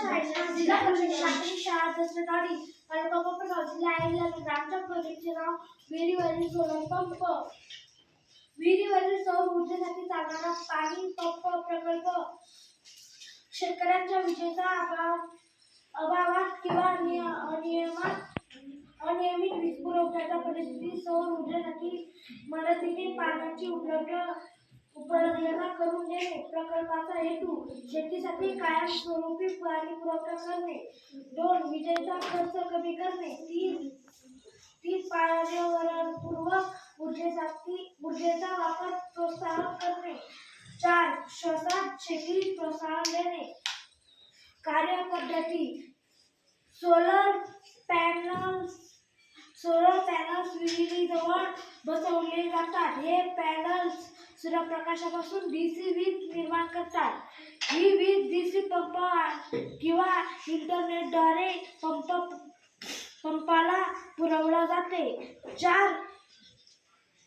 शाळेच्या जिल्हा परिषद शाळा तालुका कोपरगाव जिल्हा अहिल्यानगर आमच्या प्रोजेक्टचे नाव विहिरीवरील सोलर पंप विहिरीवरील सौर ऊर्जेसाठी चालणारा पाणी पंप प्रकल्प शेतकऱ्यांच्या विजेचा अभाव अभावात किंवा निय- अनियमात अनियमित वीज पुरवठ्याच्या परिस्थितीत सौर ऊर्जेसाठी मदतीने पाण्याची उपलब्ध उपलब्धता करून देणे प्रकल्पाचा हेतू शेतीसाठी कायमस्वरूपी पाणी पुरवठा करणे. दोन विजेचा खर्च कमी करणे. तीन तीन पर्यावरणपूर्वक ऊर्जेसाठी ऊर्जेचा वापर प्रोत्साहन करणे. चार श्वसन शेती प्रोत्साहन देणे. कार्यपद्धती. सोलर पॅनल्स सोलर पॅनल्स विहिरीजवळ बसवले जातात. हे पॅनल्स सूर्यप्रकाशापासून डीसी वीज निर्माण करतात. ही वीज डीसी पंप किंवा इंटरनेटद्वारे पंप पंपाला पुरवला जाते. चार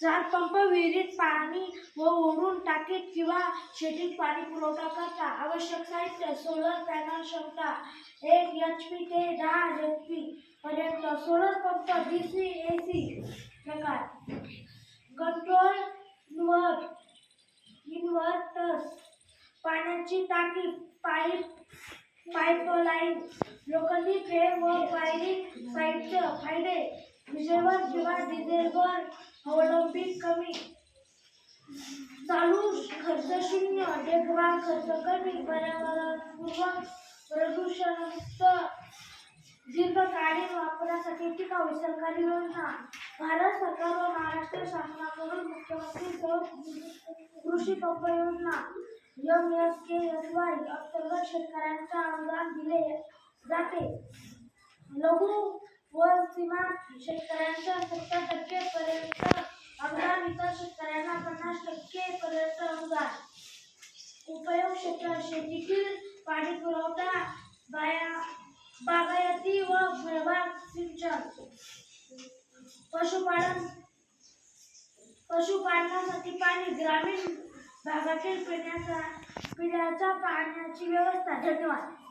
चार पंप विहिरीत पाणी व ओढून टाकीत किंवा शेतीत पाणी पुरवठा करता. आवश्यक साहित्य सोलर पॅनल क्षमता एक एच पी ते दहा एच पी पर्यंत. Solar pump D C A C inverters पाण्याची टाकी पाईप पाईपलाईन लोखंडी फ्रेम व वायरिंग साईटचे फायदे विजेवर किंवा डिझेलवर अवलंबित कमी. चालू खर्च शून्य देखभाल खर्च कमी पर्यावरणपूर्वक प्रदूषणमुक्त दीर्घकालीन वापरासाठी टिकाऊ सरकारी योजना. भारत सरकार व महाराष्ट्र शासनाकडून मुख्यमंत्री कृषी पंप योजना M S K S Y अंतर्गत शेतकऱ्यांचे अनुदान दिले जाते. लघु व सीमांत शेतकऱ्यांच्या सत्तर टक्के पर्यंत अनुदान इतर शेतकऱ्यांना पन्नास टक्के पर्यंत अनुदान. उपयोग क्षेत्र शेतीतील पाणी पुरवठा बाया बागायती व फळबाग सिंचन. पशुपालन पशुपालनासाठी पाणी ग्रामीण भागातील पिण्याचा पिण्याच्या पाण्याची व्यवस्था. धन्यवाद.